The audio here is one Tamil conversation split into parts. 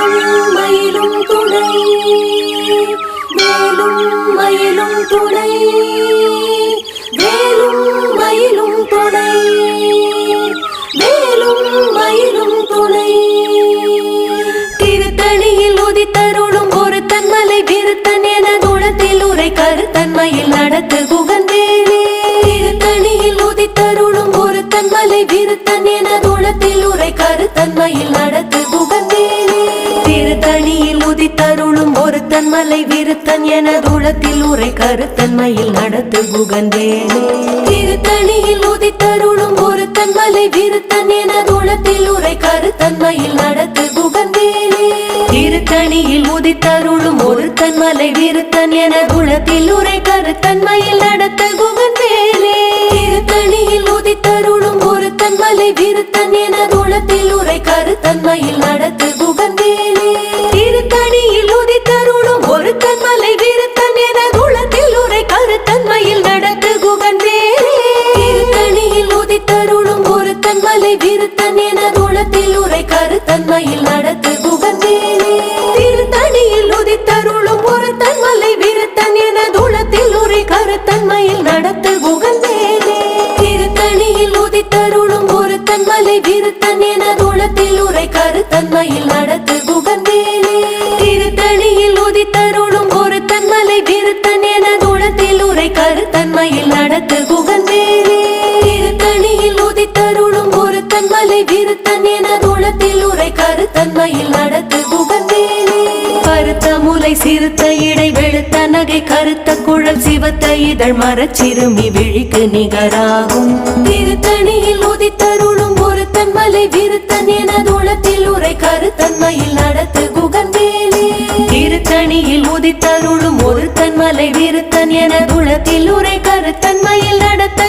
மேலும் மயிலும் துணை மேலும் மயிலும் துணை மேலும் மயிலும் துணை மேலும் மயிலும் துணை. திருத்தணியில் உதித்தருளும் ஒரு தன்மலை திருத்தன் என குணத்தில் உரை கருத்தன்மையில் நடத்து குகந்தேனே திருத்தணியில் உதித்தருளும் ஒரு தன்மலை விருத்தன் என குணத்தில் உரை கருத்தன்மையில் நடத்து குகந்தேனே திருத்தணியில் உதித்தருளும் ஒரு தன்மலை விருத்தன் என குணத்தில் உரை கருத்தன்மையில் நடத்து குகந்தேனே திருத்தணியில் உதித்தருளும் ஒரு தன்மலை விருத்தன் என குணத்தில் உரை கருத்தன்மையில் நடத்து குகந்தேனே திருத்தணியில் உதித்தருளும் ஒரு தன்மலை விருத்தன் என குணத்தில் உரை கருத்தன்மையில் நடத்த குகந்தேனே திருத்தணியில் உதித்தருளும் ஒரு தன்மலை விருத்தன் என குணத்தில் உரை கருத்தன்மையில் நடத்து குகந்தேனே தன்மலை விருத்தன் என குணத்தில் உரை கருத்தன்மையில் நடத்து குகந்தேனே திருத்தணியில் உதித்தருளும் ஒரு தன்மலை விருத்தன் என குணத்தில் உரை கருத்தன்மையில் நடத்து சிறுத்த இடை வெளுத்த நகை கருத்த குழல் சிவத்த இதழ் மரச்சிறுமி விழிக்கு நிகராகும். திருத்தணியில் உதித்தருளும் ஒரு மலை விருத்தன் என தூளத்தில் உரை கருத்தன்மையில் நடத்து குகந்தேனே திருத்தணியில் உதித்தருளும் ஒருத்தன் மலை விருத்தன் என தூளத்தில் உரை கருத்தன்மையில் நடத்த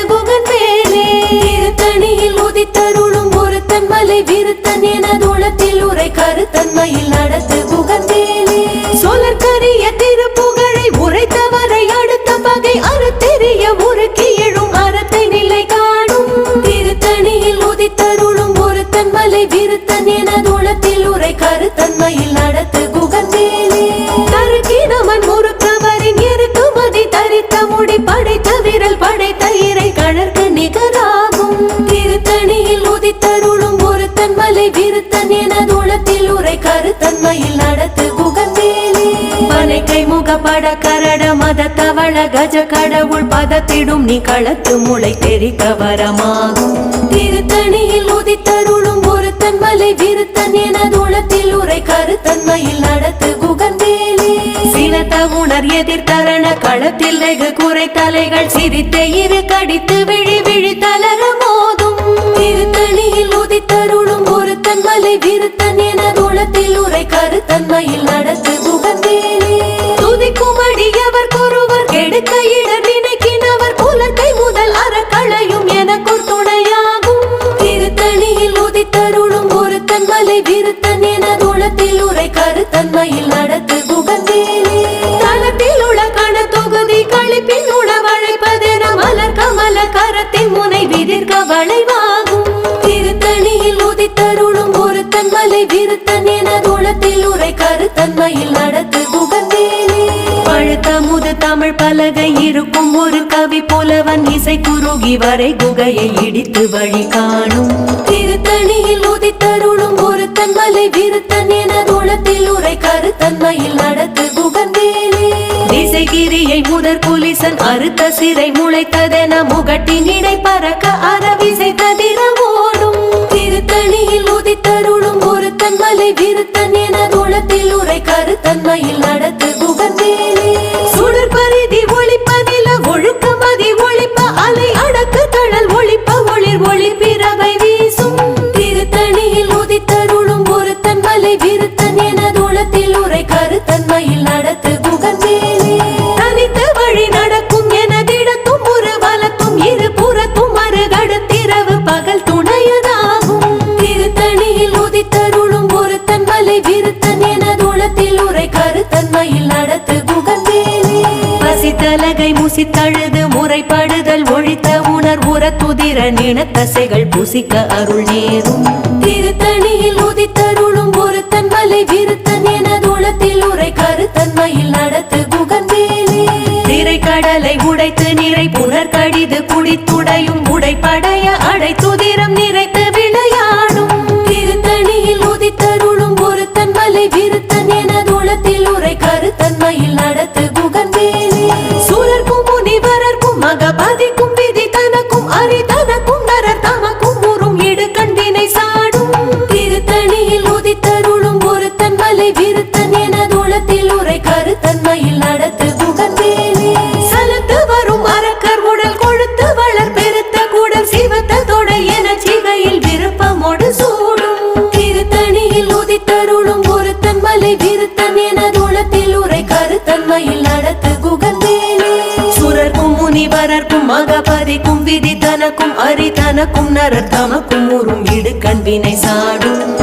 கஜ கடவுள் பதத்திடும் நீ களத்து முளை தெரிக்க வரமாகும் திருத்தணியில் உதித்தருளும் ஒரு தன்மலை விருத்தன் என உளத்தில் உரை கருத்தன்மையில் நடத்து குகந்தேலே சினத்த உணர் எதிர்த்தரண களத்தில் வெகு குறை தலைகள் சிரித்த இரு கடித்து விழி விழி தளர மோதும் திருத்தணியில் உதித்தருளும் ஒரு தன்மலை விருத்தன் என உளத்தில் உரை கருத்தன்மையில் நடத்து குகந்தேனே குணத்தில் உரை கருத்தன்மையில் நடத்து குகந்தேனே தளத்தில் உள்ள கண தொகுதி கழிப்பின் உணவழைப்பதென மலர் கமல கரத்தின் முனை விதிர்க வளைவாகும். திருத்தணியில் உதித்தருளும் ஒரு தன்மலை விருத்தன் என குணத்தில் உரை கருத்தன்மையில் நடத்து குகந்தேனே பழுத்த முது தமிழ் பலகை இருக்கும் ஒரு கவி புலவன் இசை குறுகி வரை குகையை இடித்து வழி காணும். திருத்தணியில் உதித்தருளும் ஒரு தன்மலை விருத்தன் என குணத்தில் உரை கருத்தன்மையில் நடத்து குகந்தேனே திசைகிரியை முதற் புலிசன் அறுத்த சிறை முளைத்ததென முகட்டின் இடை பறக்க அறவிசை ததிர ஓடும் திருத்தணியில் உதித்தருளும் ஒரு தன்மலை விருத்தன் என குணத்தில் உரை கருத்தன்மையில் நடத்து தழுது முறைப்படுதல் ஒழித்த உணர் உற துதிர நினத்தசைகள் புசிக்க அருள் நேரும். திருத்தணியில் உதித்தருளும் ஒரு தன் விருத்தன் எனது உளத்தில் உரை கருத்தன்மையில் நடத்து குகன் வேலே திரைக்கடலை உடைத்து நிறை புனர்கடிது குடித்துடையும் உடைப்பட மலை என தூளத்தில் உரை கருத்தன்மையில் நடத்து குகன்வேலி சலத்து வரும் அரக்கர் உடல் கொழுத்து வளர் பெருத்த கூடல் சிவத்த தொடை என சிகையில் விருப்பமோடு சூடும். திருத்தணியில் உதித்தருளும் ஒருத்தன் மலை விருத்தன் என தூளத்தில் உரை கருத்தன்மையில் நடத்து குகன்வேலி சுரர்க்கும் முனிவரர்க்கும் மகபதிக்கும் விதி தனக்கும் அரி தனக்கும் நரர் தமக்கும் உறும் இடு கண்பினை சாடும்.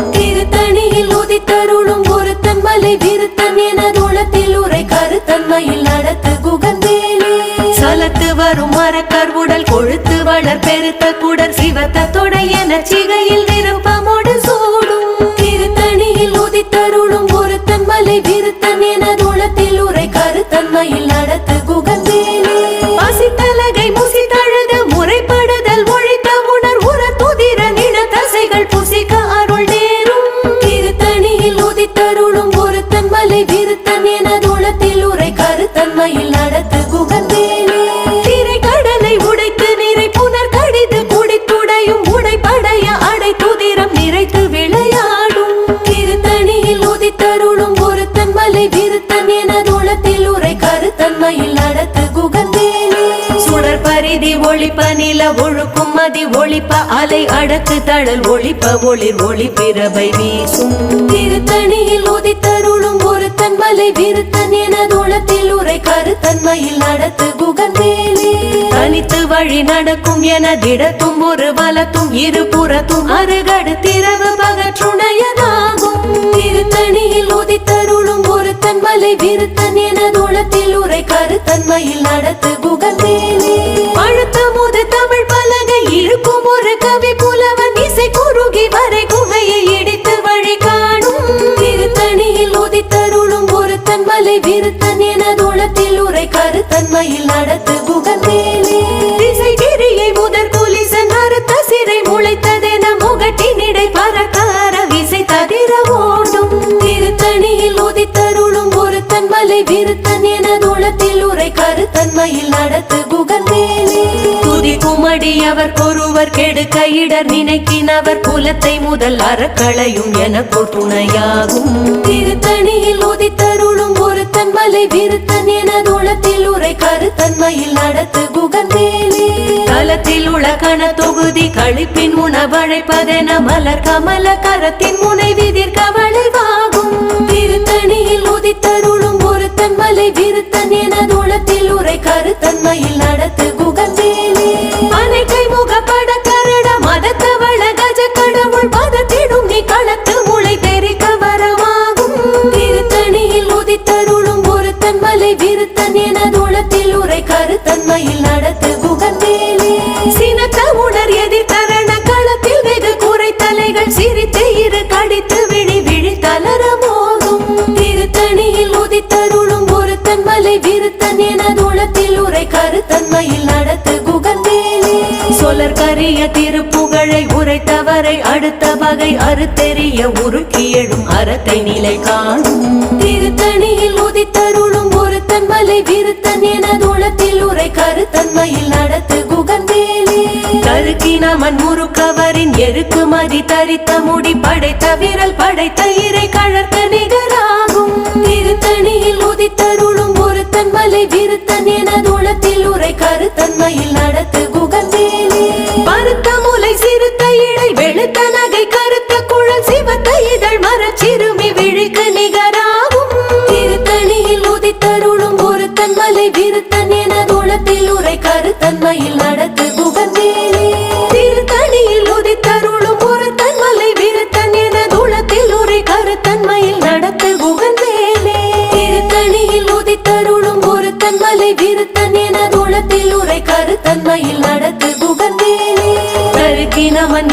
திருத்தன் மலை விருத்தன் என தூளத்தில் உரை கருத்தன்மையில் நடத்து குகந்தேலே சலத்து வரும் மரக்கர் உடல் கொழுத்து வளர் பெருத்த குடர் சிவத்த தொடை என சிகையில் விருப்பமோடு சூடும். திருத்தணியில் உதித்தருளும் பொருத்தன் மலை திருத்தன் என தூளத்தில் உரை கருத்தன்மையில் நடத்து ஒளிப்ப நில ஒழுக்கும் மதி ஒளிப்ப அலை அடக்கு தழல் ஒளிப்ப ஒளிர் ஒளி பிறவை வீசும். திருத்தணியில் உதித்தருளும் ஒரு தன்மலை விருத்தன் என தூளத்தில் உரை கருத்தன்மையில் நடத்து குகன் மேலே. தனித்து வழி நடக்கும் என திடத்தும் ஒரு வலத்தும் இரு புறத்தும் அருகடு திரவு பகற்றுணையதாகும். திருத்தணியில் உதித்தருளும் ஒரு தன்மலை விருத்தன் என தூளத்தில் உரை கருத்தன்மையில் நடத்து குகன் மேலே. துதி குமடி ஒருவர் கெடுக்க இடர் நினைக்கினவர் குலத்தை முதல் அறக்களையும் எனக்கு துணையாகும் திருத்தணியில் உதித்தருளும் ஒருத்தன் மலை விருத்தன் என உளத்தில் உரை கருத்தன்மையில் நடத்து குகன்வேலி தலத்தில் உள்ள கண தொகுதி கழிப்பின் உணவழைப்பதென மலர் கமல கரத்தின் முனை விதிர் கவலைவாகும். திருத்தணியில் உதித்தருளும் ஒருத்தன் மலை விருத்தன் என உளத்தில் உரை கருத்தன்மையில் சினத்த உணர் தரண களத்தில் வெகு குறை தலைகள் சிரித்து இரு கடித்து விழி விழி தளர மோதும். திருத்தணியில் உதித்தருளும் ஒருத்தன் மலை விருத்தன் என தூளத்தில் உரை கருத்தன்மையில் நடத்து குகன்வேலி சொலர் கரிய திருப்புகழை உரைத்தவரை அடுத்த வகை அறுத்தெறிய உருக்கி எழும் அறத்தை நிலை காணும். திருத்தணியில் கருக்கினமன் முறுக்கவரின் எருக்கு மதி தரித்த முடி படைத்த விரல் படைத்த இறை கழற்க நிகராகும். திருத்தணியில் உதித்தருளும் ஒருத்தன் மலை விருத்தன் என தூளத்தில் உரை கருத்தன்மையில் நடத்து கருத்தன்மையில் நடத்து குகன்வேலி கருக்கினமன்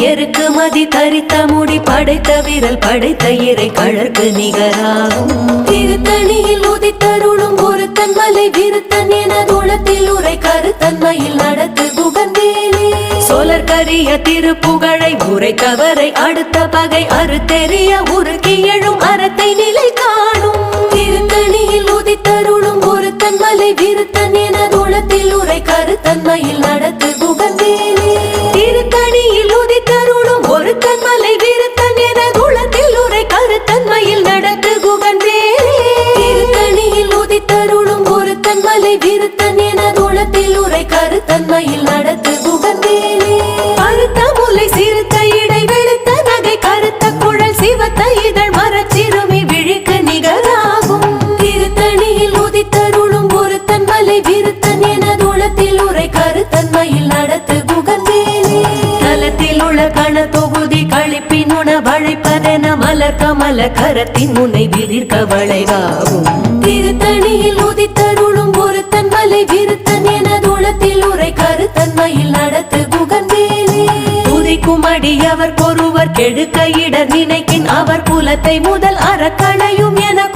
எருக்கு மதி தரித்த முடி படைத்த விரல் படைத்த இறை கழற்கு நிகராகும். திருத்தணியில் உதித்தருளும் ஒருத்தன் மலை விருத்தன் என தூளத்தில் உரை கருத்தன்மையில் நடத்து குகந்தேனே சோழர் திருப்புகழை உரை கவரை அடுத்த பகை அறுத்தெறிய உருக்கி எழும் அறத்தை நிலை காணும். திருத்தணியில் உதித்தருளும் ஒருத்தன் மலை விருத்தன் உள்ளத்தில் உரை கருத்தன்மையில் நடத்து குகந்தேனே மலர் கரத்தின் முனை விதிர்க்க வளைவாகும் திருத்தணியில் உதித்தருளும் ஒருத்தன் மலை விருத்தன் என தூளத்தில் உரை கருத்தன்மையில் நடத்து குகந்தேனே உதிக்குமடி அவர் பொறுவர் கெடுக்க இட நினைக்கின் அவர் குலத்தை முதல் அறக்கணையும் என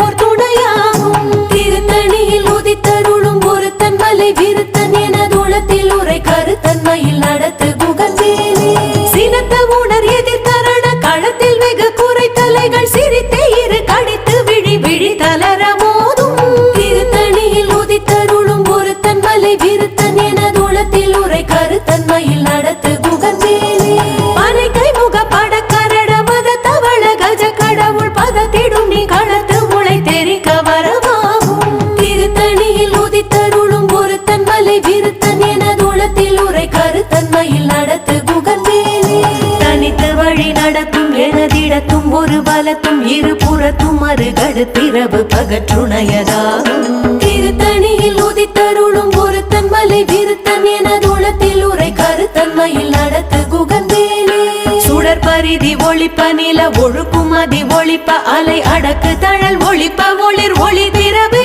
ஒரு இருபுறத்தும் இரு புறத்தும் மறுகடுத்திரவு பகற்றுணையதாகும். திருத்தணியில் உதித்தருளும் ஒருத்தன் மலை விருத்தன் எனது உளத்தில் உரை கருத்தன்மையில் நடத்து குகந்தேனே. சுடர் பரிதி ஒளிப்ப நில ஒழுக்குமதி அதி ஒளிப்ப அலை அடக்கு தழல் ஒளிப்ப ஒளிர் ஒளி திரவு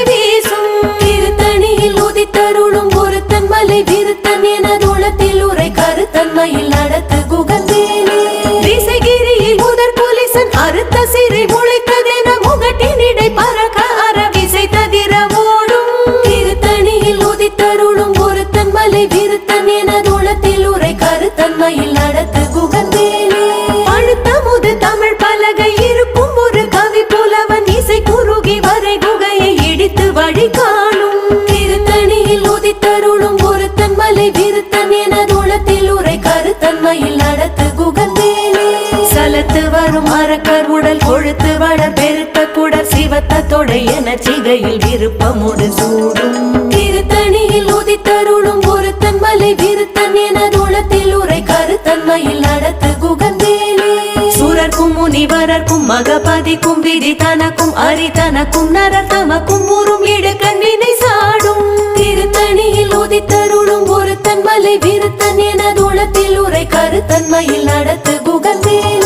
சலத்து வரும் அரக்கர் உடல் கொழுத்து வளர் பெருத்த குடர் சிவத்த தொடை என சிகையில் விருப்பமுடு சூடும். திருத்தணியில் உதித்தருளும் ஒருத்தன் மலை விருத்தன் என தூளத்தில் உரை கருத்தன்மையில் நடத்து குகந்தேனே சுரர்க்கும் முனிவரர்க்கும் மகபதிக்கும் விதி தனக்கும் அரி தனக்கும் நரர் தமக்கும் ஊரும் இடுக்கண் வினை சாடும். திருத்தணியில் உதித்தருளும் ஒருத்தன் மலை விருத்தன் என தூளத்தில் உரை கருத்தன்மையில் நடத்து குகந்தேனே திரை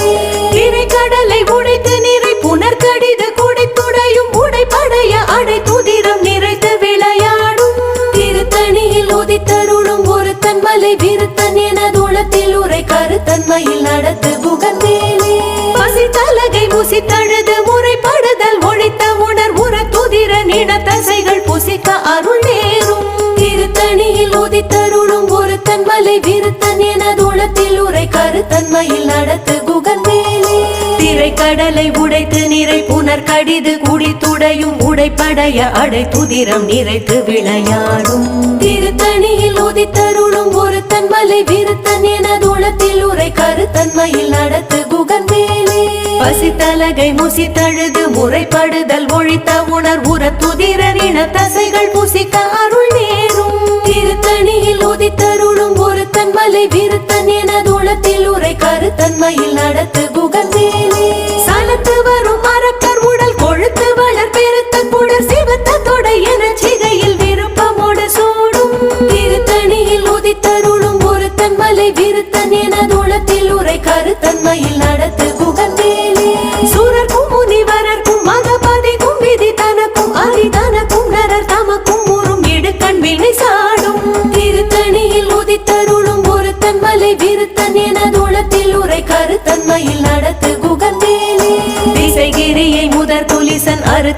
பூசி தழுது முறைப்படுதல் ஒழித்த உணர் உற துதிர நின தசைகள் புசிக்க அருள் நேரும். திருத்தணியில் உதித்தருளும் ஒரு தன்மலை விருத்தன் என தூளத்தில் உரை கருத்தன்மையில் நடத்து குகந்தேனே திரைக்கடலை உடைத்து நிறை புனர் கடிது குடித்துடையும் உடைப்படைய அடை துதிரம் நிறைத்து விளையாடும். திருத்தணியில் உதித்தருளும் ஒரு தன்மலை விருத்தன் என தூளத்தில் உரை கருத்தன்மையில் நடத்து பசித்தலகை முசி தழுது முறைப்படுதல் ஒழித்த உணர் உர துதிர இன தசைகள் புசிக்க அருள் நேரும். திருத்தணியில் உதித்தருளும் ஒரு மலை விருத்தன் என தூளத்தில் உரை கருத்தன்மையில் நடத்து குகந்தேனே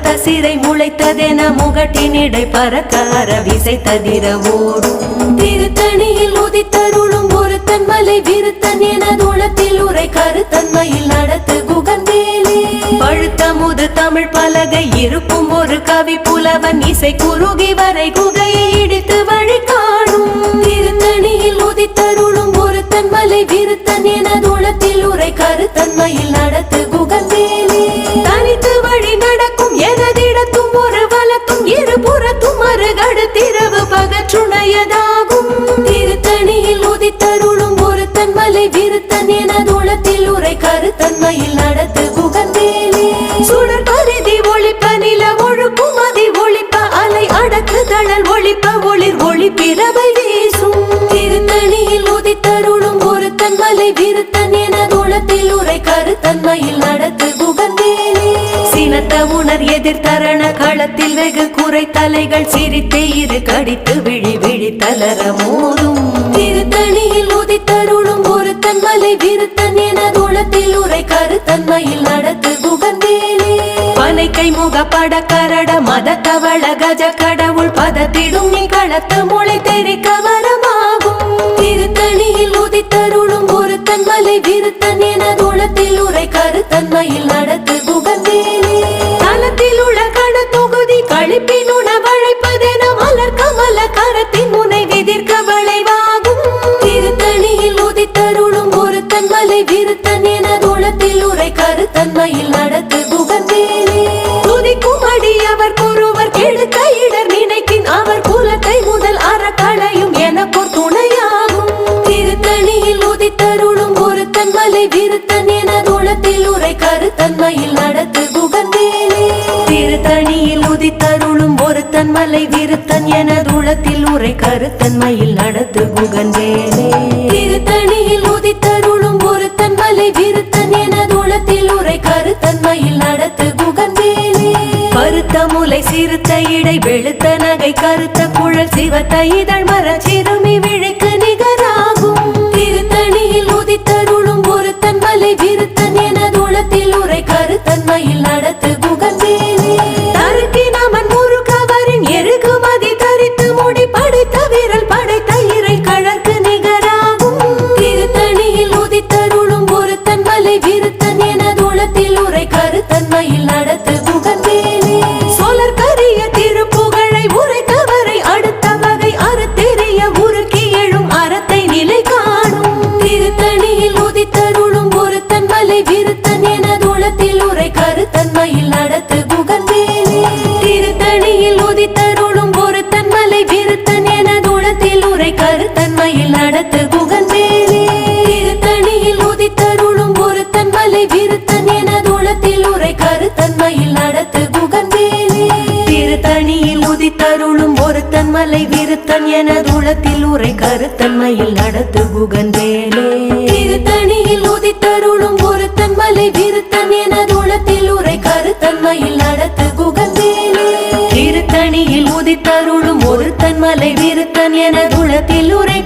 குலிசன் அறுத்த சிறை முளைத்ததென முகட்டினிடை பறக்கார விசை ததிர ஓடும். திருத்தணியில் உதித்தருளும் ஒரு தன்மலை விருத்தன் என தூளத்தில் உரை கருத்தன்மையில் நடத்து குகந்தேலே பழுத்த முது தமிழ் பலகை இருக்கும் ஒரு கவி புலவன் இசை குறுகி வரை குகையை இடித்து வழி காணும். திருத்தணியில் உதித்தருளும் ஒரு மலை விருத்தன் என தூளத்தில் உரை கருத்தன்மையில் நடத்து பகற்றுணையதாகும் திருத்தணியில் உதித்தருளும் ஒரு தன்மலை விருத்தன் என தூளத்தில் உரை கருத்தன்மையில் நடத்து குகந்தேலே சுடர் பரிதி ஒழிப்ப நில ஒழுக்கும் அதி ஒழிப்ப அலை அடக்கு தழல் ஒழிப்ப ஒளிர் ஒளி பிறவை சினத்த உணர் எதிர்த்தரண களத்தில் வெகு குறை தலைகள் சிரித்து இரு கடித்து விழி விழி தளர மோதும். திருத்தணியில் உதித்தருளும் ஒரு தன்மலை விருத்தன் என தூளத்தில் உரை கருத்தன்மையில் நடத்து குகந்தேலே பனைக்கை முகப்பட கரட மத கவள கஜ கடவுள் பதத்திடும் நீ களத்து மொழி தெரி வரமாகும் திருத்தணியில் உதித்தருளும் ஒரு தன்மலை விருத்தன் என தூளத்தில் உரை கருத்தன்மையில் நடத்து கருத்தன் மலை விருத்தன் என தூளத்தில் உரை கருத்தன்மையில் நடத்து குகந்தேலே துதிக்கும் அடியவர் பொறுவர் கெடுக்க கையிடர் நினைக்கின் அவர் குலத்தை முதல் அறக்களையும் எனக்கோர் துணையாகும். திருத்தணியில் உதித்தருளும் ஒருத்தன் மலை விருத்தன் என தூளத்தில் உரை கருத்தன்மையில் நடத்து குகந்தேலே திருத்தணியில் உதித்தருளும் ஒருத்தன் மலை விருத்தன் என தூளத்தில் உரை கருத்தன்மையில் நடத்து குகந்தேலே சிறுத்த இடை வெளுத்த நகை கருத்த குழல் சிவத்த இதழ் மர சிறுமி விழிக்கு மலை விருத்தன் என தூளத்தில் உரை கருத்தன்மையில் நடத்து குகந்தேலே திருத்தணியில் உதித்தருளும் ஒருத்தன் மலை விருத்தன் என தூளத்தில் உரை கருத்தன்மையில் நடத்து குகந்தேலே திருத்தணியில் உதித்தருளும் ஒருத்தன் மலை விருத்தன் என தூளத்தில் உரை